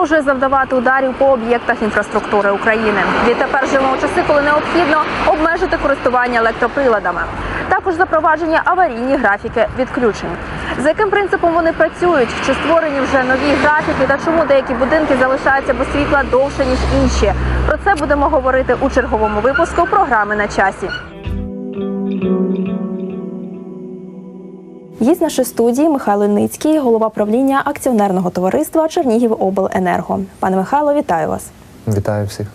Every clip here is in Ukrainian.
продовжує завдавати ударів по об'єктах інфраструктури України. Відтепер живемо часи, коли необхідно обмежити користування електроприладами. Також запровадження аварійні графіки відключень. За яким принципом вони працюють? Чи створені вже нові графіки та чому деякі будинки залишаються без світла довше ніж інші? Про це будемо говорити у черговому випуску програми на часі. Гість нашої студії Михайло Ницький, голова правління акціонерного товариства Чернігівобленерго. Пане Михайло, вітаю вас. Вітаю всіх.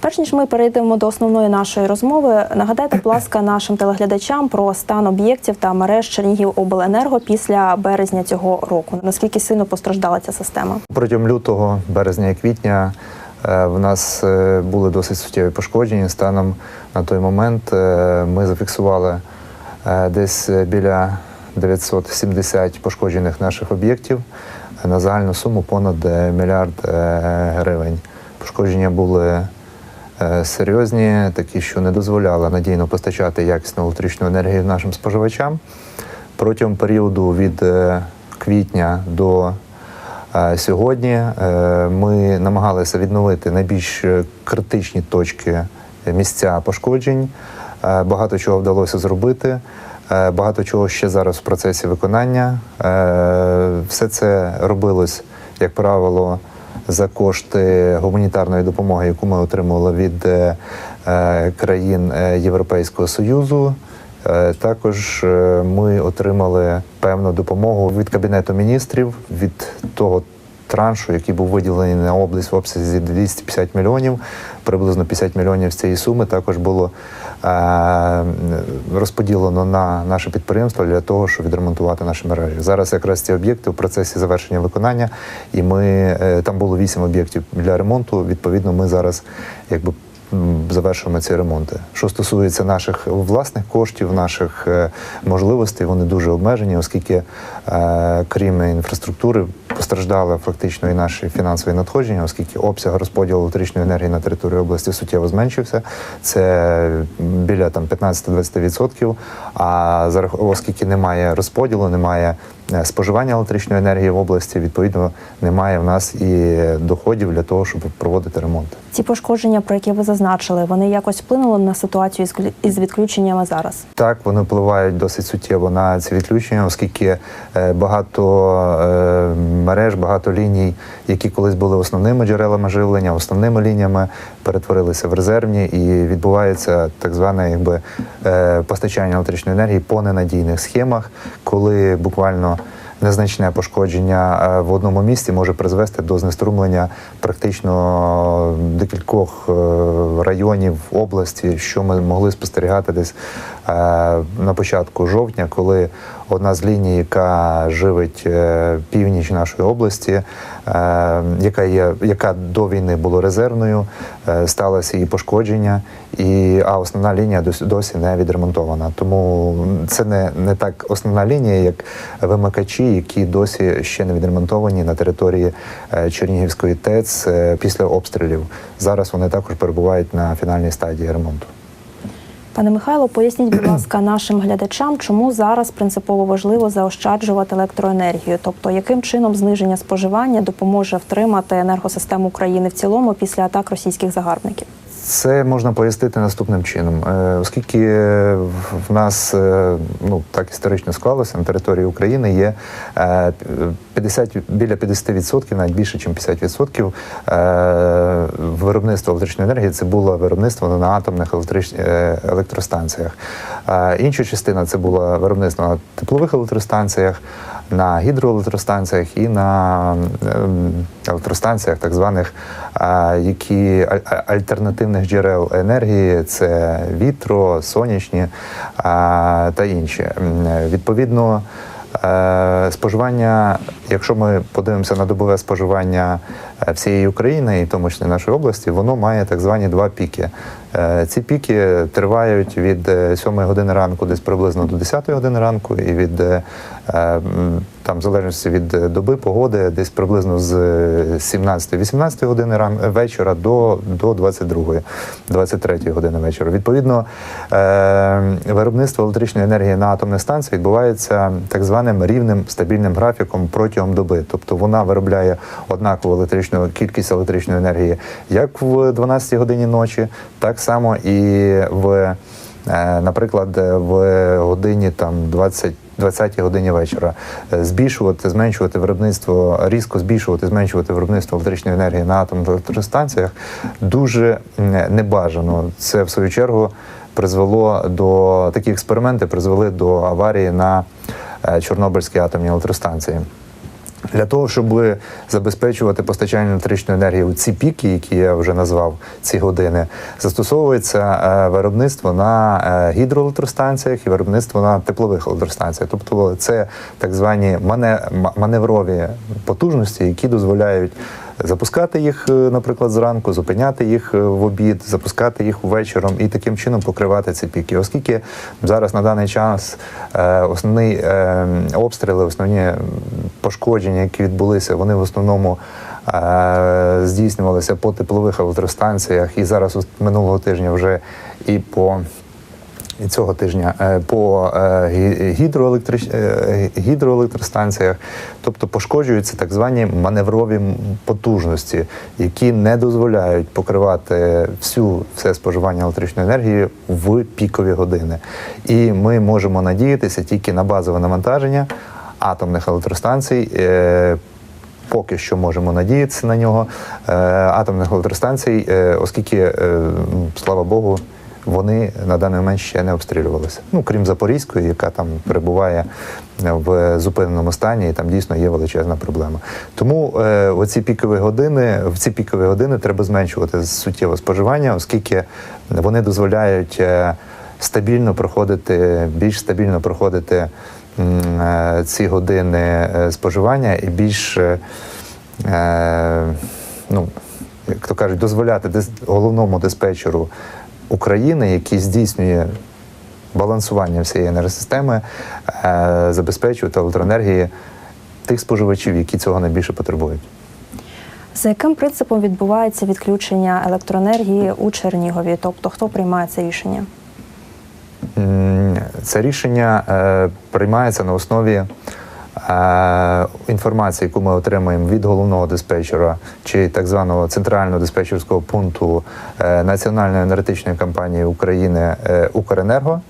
Перш ніж ми перейдемо до основної нашої розмови, нагадайте, будь ласка, нашим телеглядачам про стан об'єктів та мереж Чернігівобленерго після березня цього року. Наскільки сильно постраждала ця система? Протягом лютого, березня і квітня е, в нас е, були досить суттєві пошкодження. Станом на той момент е, ми зафіксували десь біля 970 пошкоджених наших об'єктів на загальну суму понад е, мільярд е, гривень. Пошкодження були е, серйозні, такі, що не дозволяли надійно постачати якісну електричну енергію нашим споживачам. Протягом періоду від квітня до сьогодні ми намагалися відновити найбільш критичні точки місця пошкоджень. Багато чого вдалося зробити. Е, Багато чого ще зараз в процесі виконання. Е, Все це робилось, як правило, за кошти гуманітарної допомоги, яку ми отримували від е, країн Європейського Союзу. Також ми отримали певну допомогу від Кабінету міністрів від того траншу, який був виділений на область в обсязі 250 мільйонів. Приблизно 50 мільйонів з цієї суми також було е, розподілено на наше підприємство для того, щоб відремонтувати наші мережі. Зараз якраз ці об'єкти в процесі завершення виконання, і ми е, там було 8 об'єктів для ремонту. Відповідно, ми зараз якби завершуємо ці ремонти. Що стосується наших власних коштів, наших е, можливостей, вони дуже обмежені, оскільки е, крім інфраструктури постраждали фактично і наші фінансові надходження, оскільки обсяг розподілу електричної енергії на території області суттєво зменшився. Це біля там 15-20%. А оскільки немає розподілу, немає споживання електричної енергії в області, відповідно немає в нас і доходів для того, щоб проводити ремонти. Ці пошкодження, про які ви зазначили, вони якось вплинули на ситуацію із відключеннями зараз. Так, вони впливають досить суттєво на ці відключення, оскільки е, багато е, мереж, багато ліній, які колись були основними джерелами живлення, основними лініями, перетворилися в резервні, і відбувається так зване якби е, постачання електричної енергії по ненадійних схемах, коли буквально незначне пошкодження е, в одному місці може призвести до знеструмлення практично декількох е, районів області, що ми могли спостерігати десь е, на початку жовтня, коли одна з ліній, яка живить е, північ нашої області, е, яка є, яка до війни була резервною, е, сталося її пошкодження, і а основна лінія досі, не відремонтована. Тому це не, не так основна лінія, як вимикачі, які досі ще не відремонтовані на території е, Чернігівської ТЕЦ е, після обстрілів. Зараз вони також перебувають на фінальній стадії ремонту. Пане Михайло, поясніть, будь ласка, нашим глядачам, чому зараз принципово важливо заощаджувати електроенергію, тобто яким чином зниження споживання допоможе втримати енергосистему України в цілому після атак російських загарбників. Це можна пояснити наступним чином, Е, оскільки в нас е, ну так історично склалося на території України є е, 50, біля 50%, навіть більше, ніж 50% е, виробництва електричної енергії. Це було виробництво на атомних електрич... е, електростанціях. Е, Інша частина це було виробництво на теплових електростанціях, на гідроелектростанціях і на ем, електростанціях, так званих, які аль- альтернативних джерел енергії, це вітро, сонячні та інші. Відповідно. е, Споживання, якщо ми подивимося на добове споживання всієї України, і в тому числі нашої області, воно має так звані два піки. Е, Ці піки тривають від 7 години ранку, десь приблизно до 10 години ранку, і від е, там, в залежності від доби, погоди, десь приблизно з 17-18 години ран вечора до, до 22 23 години вечора. Відповідно, е, виробництво електричної енергії на атомних станціях відбувається так званим рівним стабільним графіком протягом доби. Тобто вона виробляє однакову електричну кількість електричної енергії як в 12 годині ночі, так само і в, е, наприклад, в годині там 20 20 годині вечора збільшувати, зменшувати виробництво, різко збільшувати, зменшувати виробництво електричної енергії на атомних електростанціях дуже небажано. Це в свою чергу призвело до такі експерименти, призвели до аварії на е, Чорнобильській атомній електростанції. Для того, щоб забезпечувати постачання електричної енергії у ці піки, які я вже назвав, ці години, застосовується е, виробництво на е, гідроелектростанціях і виробництво на теплових електростанціях. Тобто це так звані мане- маневрові потужності, які дозволяють запускати їх, е, наприклад, зранку, зупиняти їх е, в обід, запускати їх ввечером і таким чином покривати ці піки. Оскільки зараз на даний час е, основні обстріли, основні пошкодження, які відбулися, вони в основному здійснювалися по теплових електростанціях, і зараз минулого тижня вже і по цього тижня е, по е, гідроелектрич... е, гідроелектростанціях, тобто пошкоджуються так звані маневрові потужності, які не дозволяють покривати всю все споживання електричної енергії в пікові години. І ми можемо надіятися тільки на базове навантаження атомних електростанцій. Поки що можемо надіятися на нього атомних електростанцій, оскільки, слава Богу, вони на даний момент ще не обстрілювалися. Ну крім Запорізької, яка там перебуває в зупиненому стані, і там дійсно є величезна проблема. Тому е, оці пікові години, в ці пікові години треба зменшувати суттєво споживання, оскільки вони дозволяють е, стабільно проходити, більш стабільно проходити е, ці години е, споживання і більш. е, е, ну, як то кажуть, дозволяти головному диспетчеру України, який здійснює балансування всієї енергосистеми, е, забезпечувати електроенергії тих споживачів, які цього найбільше потребують. За яким принципом відбувається відключення електроенергії у Чернігові? Тобто хто приймає це рішення? Це рішення е, приймається на основі е, інформації, яку ми отримуємо від головного диспетчера чи так званого центрального диспетчерського пункту е, Національної енергетичної компанії України е, Укренерго,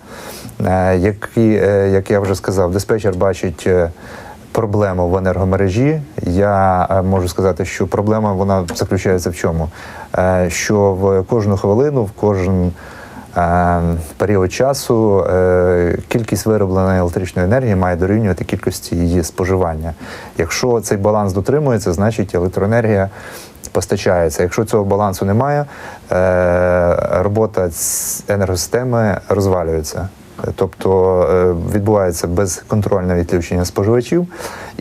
які, як я вже сказав, диспетчер бачить. Проблему в енергомережі. Я можу сказати, що проблема вона заключається в чому? Що в кожну хвилину, в кожен період часу е, кількість виробленої електричної енергії має дорівнювати кількості її споживання. Якщо цей баланс дотримується, значить електроенергія постачається. Якщо цього балансу немає, е, робота енергосистеми розвалюється. Тобто е, відбувається безконтрольне відключення споживачів,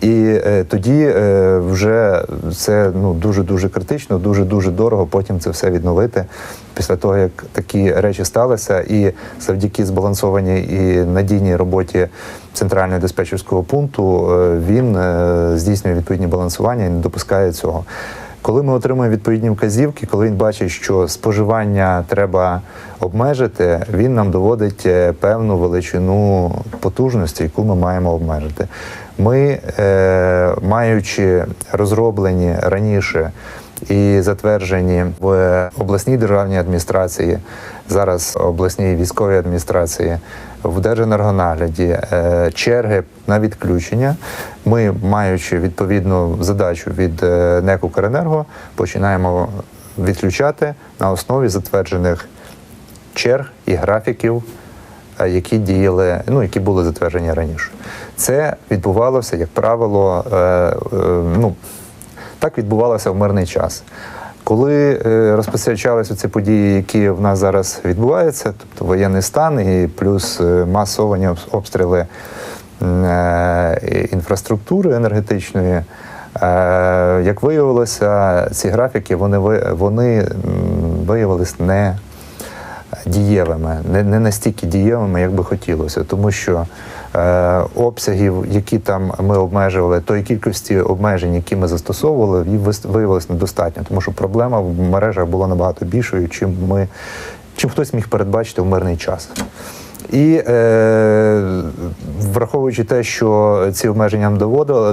і е, тоді е, вже це ну дуже дуже критично, дуже дуже дорого. Потім це все відновити після того, як такі речі сталися, і завдяки збалансованій і надійній роботі центрального диспетчерського пункту він здійснює відповідні балансування і не допускає цього. Коли ми отримуємо відповідні вказівки, коли він бачить, що споживання треба обмежити, він нам доводить е, певну величину потужності, яку ми маємо обмежити. Ми, е, маючи розроблені раніше і затверджені в обласній державній адміністрації, зараз обласній військовій адміністрації, в Держенергонагляді е, черги на відключення. Ми, маючи відповідну задачу від е, НЕК «Укренерго», починаємо відключати на основі затверджених черг і графіків, е, які діяли, ну які були затверджені раніше. Це відбувалося, як правило, ну так відбувалося в мирний час. Коли е, розпосередчалися ці події, які в нас зараз відбуваються, тобто воєнний стан і плюс е, масовані обстріли е, інфраструктури енергетичної, Як виявилося, ці графіки вони, вони виявилися не дієвими, не, не настільки дієвими, як би хотілося, тому що е, обсягів, які там ми обмежували, тої кількості обмежень, які ми застосовували, виявилось недостатньо, тому що проблема в мережах була набагато більшою, чим ми чим хтось міг передбачити в мирний час. І е, враховуючи те, що ці обмеження нам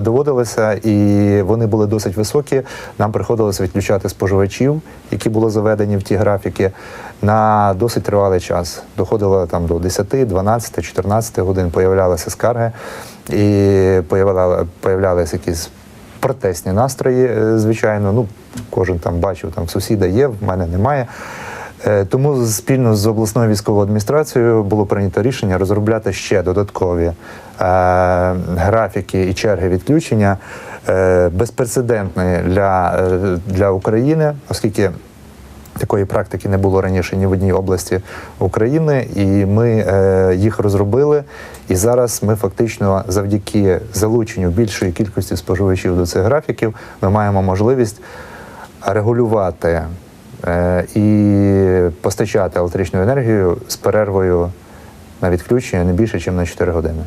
доводилися, і вони були досить високі, нам приходилося відключати споживачів, які були заведені в ті графіки, на досить тривалий час. Доходило там до 10, 12, 14 годин, появлялися скарги і появлялися якісь протестні настрої, е, звичайно. Ну, кожен там бачив, там сусіда є, в мене немає. Е, Тому спільно з обласною військовою адміністрацією було прийнято рішення розробляти ще додаткові е, графіки і черги відключення е, безпрецедентні для, для України, оскільки такої практики не було раніше ні в одній області України, і ми їх розробили. І зараз ми фактично завдяки залученню більшої кількості споживачів до цих графіків ми маємо можливість регулювати і постачати електричну енергію з перервою на відключення не більше, ніж на 4 години.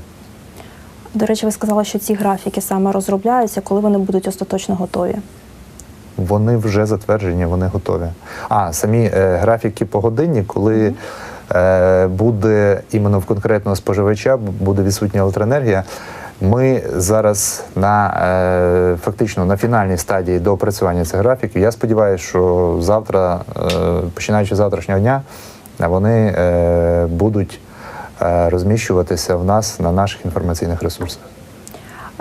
До речі, ви сказали, що ці графіки саме розробляються, коли вони будуть остаточно готові. Вони вже затверджені, вони готові. А самі е, графіки погодинні, коли е, буде іменно в конкретного споживача буде відсутня електроенергія. Ми зараз на е, фактично на фінальній стадії доопрацювання цих графіків. Я сподіваюся, що завтра, е, починаючи з завтрашнього дня, вони е, будуть розміщуватися в нас на наших інформаційних ресурсах.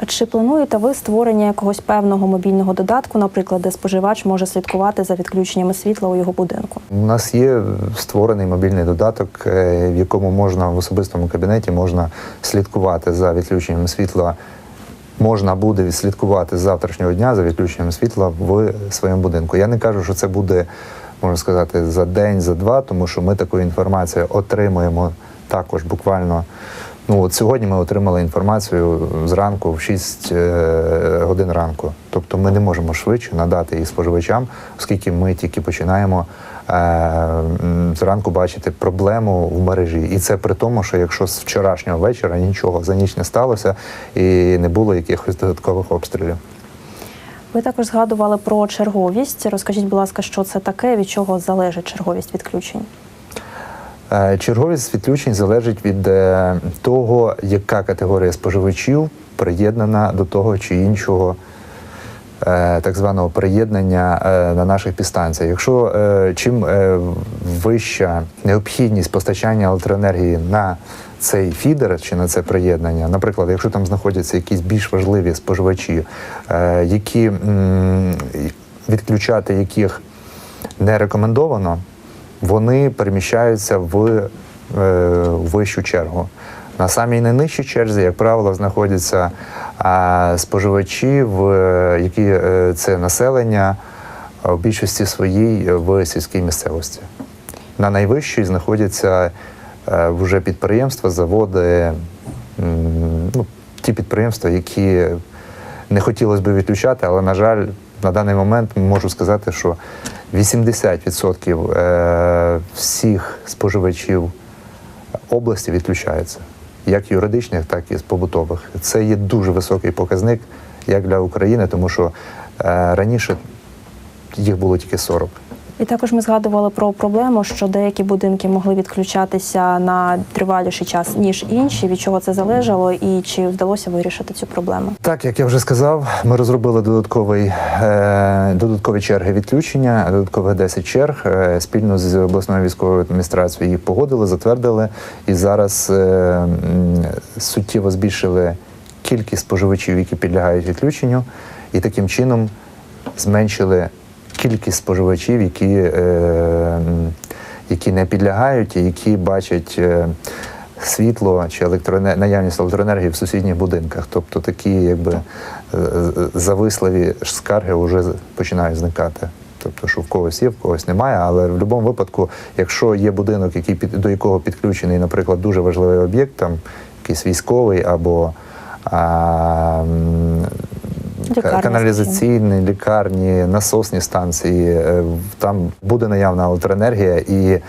Чи плануєте ви створення якогось певного мобільного додатку, наприклад, де споживач може слідкувати за відключеннями світла у його будинку? У нас є створений мобільний додаток, е, в якому можна в особистому кабінеті можна слідкувати за відключенням світла. Можна буде відслідкувати з завтрашнього дня за відключенням світла в своєму будинку. Я не кажу, що це буде, можна сказати, за день, за два, тому що ми таку інформацію отримуємо також буквально. Ну от сьогодні ми отримали інформацію зранку в 6 е, годин ранку. Тобто ми не можемо швидше надати її споживачам, оскільки ми тільки починаємо е, зранку бачити проблему в мережі. І це при тому, що якщо з вчорашнього вечора нічого за ніч не сталося і не було якихось додаткових обстрілів. Ви також згадували про черговість. Розкажіть, будь ласка, що це таке, від чого залежить черговість відключень? Е, Черговість відключень залежить від е, того, яка категорія споживачів приєднана до того чи іншого е, так званого приєднання на наших підстанціях. Якщо чим вища необхідність постачання електроенергії на цей фідер чи на це приєднання, наприклад, якщо там знаходяться якісь більш важливі споживачі, які відключати яких не рекомендовано, вони переміщаються в е, вищу чергу. На самій найнижчій черзі, як правило, знаходяться а, споживачі, в е, які е, це населення в більшості своїй в сільській місцевості. На найвищій знаходяться е, вже підприємства, заводи, ну, ті підприємства, які не хотілося б відключати, але, на жаль, на даний момент можу сказати, що 80% е, всіх споживачів області відключаються, як юридичних, так і з побутових. Це є дуже високий показник як для України, тому що е, раніше їх було тільки 40. І також ми згадували про проблему, що деякі будинки могли відключатися на триваліший час ніж інші. Від чого це залежало, і чи вдалося вирішити цю проблему? Так, як я вже сказав, ми розробили додатковий, е, додаткові черги відключення, додаткових 10 черг. Е, спільно з обласною військовою адміністрацією їх погодили, затвердили. І зараз е, суттєво збільшили кількість споживачів, які підлягають відключенню, і таким чином зменшили кількість споживачів, які, е, які не підлягають і які бачать. е, світло чи електроене... наявність електроенергії в сусідніх будинках. Тобто такі якби е, е, зависливі скарги вже починають зникати. Тобто, що в когось є, в когось немає. Але в будь-якому випадку, якщо є будинок, який під до якого підключений, наприклад, дуже важливий об'єкт, там якийсь військовий або а, Лікарні, каналізаційні, лікарні, насосні станції. Е, Там буде наявна електроенергія, і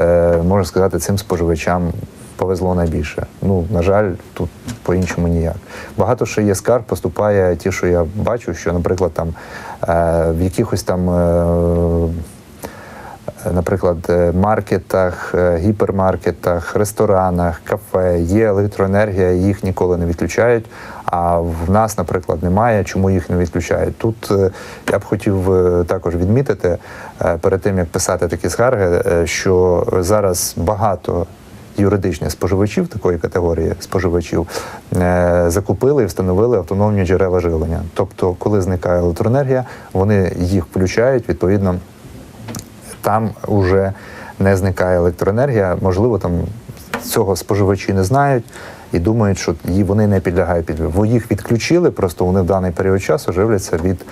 е, можна сказати, цим споживачам повезло найбільше. Ну, на жаль, тут по-іншому ніяк. Багато ще є скарг, поступає ті, що я бачу, що, наприклад, там е, в якихось там. Е, наприклад, е, маркетах, е, гіпермаркетах, ресторанах, кафе є електроенергія, їх ніколи не відключають. А в нас, наприклад, немає. Чому їх не відключають? Тут е, я б хотів е, також відмітити е, перед тим, як писати такі скарги, що зараз багато. Юридичних споживачів такої категорії споживачів закупили і встановили автономні джерела живлення. Тобто, коли зникає електроенергія, вони їх включають відповідно там вже не зникає електроенергія. Можливо, там цього споживачі не знають і думають, що вони не підлягають під Бо їх відключили, просто вони в даний період часу живляться від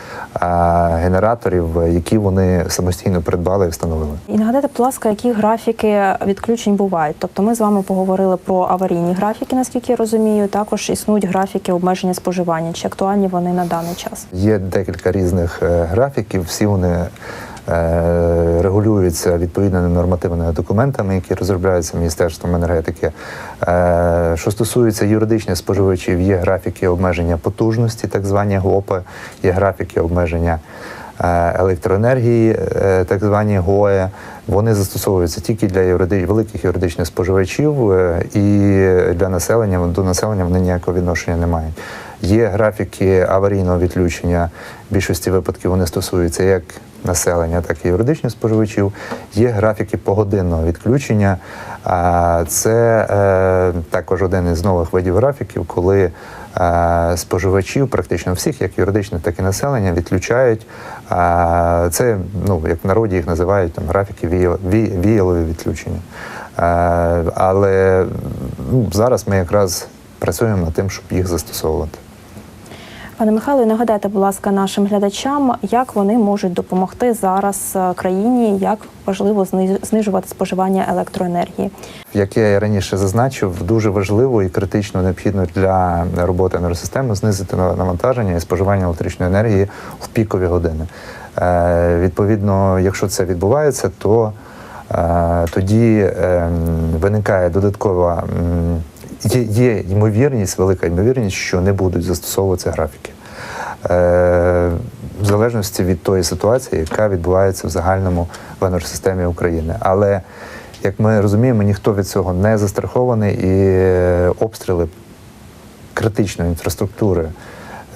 генераторів, які вони самостійно придбали і встановили. І нагадайте, будь ласка, які графіки відключень бувають? Тобто ми з вами поговорили про аварійні графіки, наскільки я розумію. Також існують графіки обмеження споживання. Чи актуальні вони на даний час? Є декілька різних е, графіків, всі вони е, регулюються відповідними нормативними документами, які розробляються Міністерством енергетики. Е, Що стосується юридичних споживачів, є графіки обмеження потужності, так звані ГОПи, є графіки обмеження е, електроенергії, так звані ГОЕ. Вони застосовуються тільки для юриди... великих юридичних споживачів і для населення до населення вони ніякого відношення не мають. Є графіки аварійного відключення. В більшості випадків вони стосуються як населення, так і юридичних споживачів. Є графіки погодинного відключення. Це е, також один із нових видів графіків, коли е, споживачів, практично всіх, як юридичних, так і населення, відключають. Це, ну як в народі їх називають там графіки віялові відключення. Але ну, зараз ми якраз працюємо над тим, щоб їх застосовувати. Пане Михайло, нагадайте, будь ласка, нашим глядачам, як вони можуть допомогти зараз е, країні, як важливо зни- знижувати споживання електроенергії. Як я раніше зазначив, дуже важливо і критично необхідно для роботи енергосистеми знизити на- навантаження і споживання електричної енергії в пікові години. Е, відповідно, якщо це відбувається, то е, тоді е, виникає додаткова є, є ймовірність, велика ймовірність, що не будуть застосовуватися графіки. Е, в залежності від тої ситуації, яка відбувається в загальному в енергосистемі України. Але як ми розуміємо, ніхто від цього не застрахований, і е, обстріли критичної інфраструктури,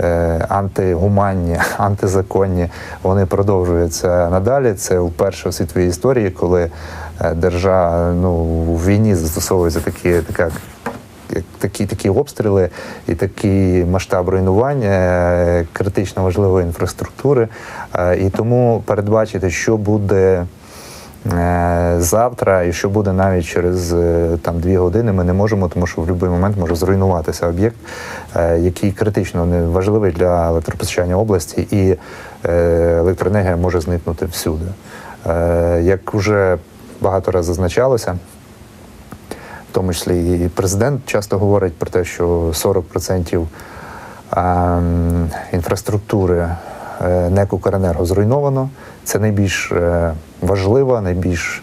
е, антигуманні, антизаконні, вони продовжуються надалі. Це вперше у світовій історії, коли держава ну, в війні застосовується такі, така такі, такі обстріли і такий масштаб руйнування е, критично важливої інфраструктури. Е, І тому передбачити, що буде е, завтра, і що буде навіть через там дві години, ми не можемо, тому що в будь-який момент може зруйнуватися об'єкт, який критично важливий для електропостачання області, і електроенергія може зникнути всюди. Як вже багато разів зазначалося, тому числі і президент часто говорить про те, що 40% ем, інфраструктури е, НЕК «Укренерго» зруйновано. Це найбільш е, важлива, найбільш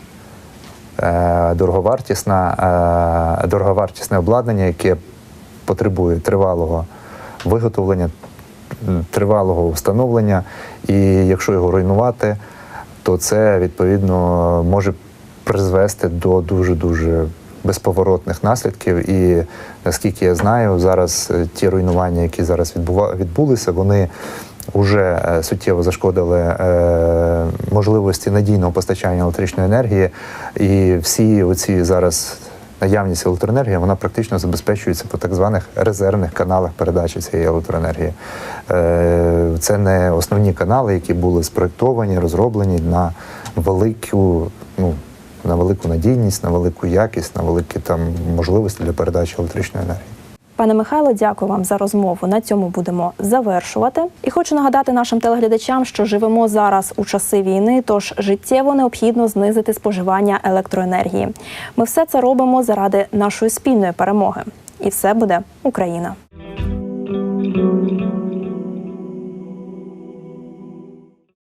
е, дороговартісна, дороговартісне обладнання, яке потребує тривалого виготовлення, тривалого встановлення. І якщо його руйнувати, то це відповідно може призвести до дуже дуже безповоротних наслідків. І наскільки я знаю, зараз е, ті руйнування, які зараз відбулися, вони вже е, суттєво зашкодили е, можливості надійного постачання електричної енергії, і всі оці зараз. Наявність електроенергії вона практично забезпечується по так званих резервних каналах передачі цієї електроенергії. Це не основні канали, які були спроектовані, розроблені на велику, ну на велику надійність, на велику якість, на великі там можливості для передачі електричної енергії. Пане Михайло, дякую вам за розмову. На цьому будемо завершувати. І хочу нагадати нашим телеглядачам, що живемо зараз у часи війни, тож життєво необхідно знизити споживання електроенергії. Ми все це робимо заради нашої спільної перемоги. І все буде Україна.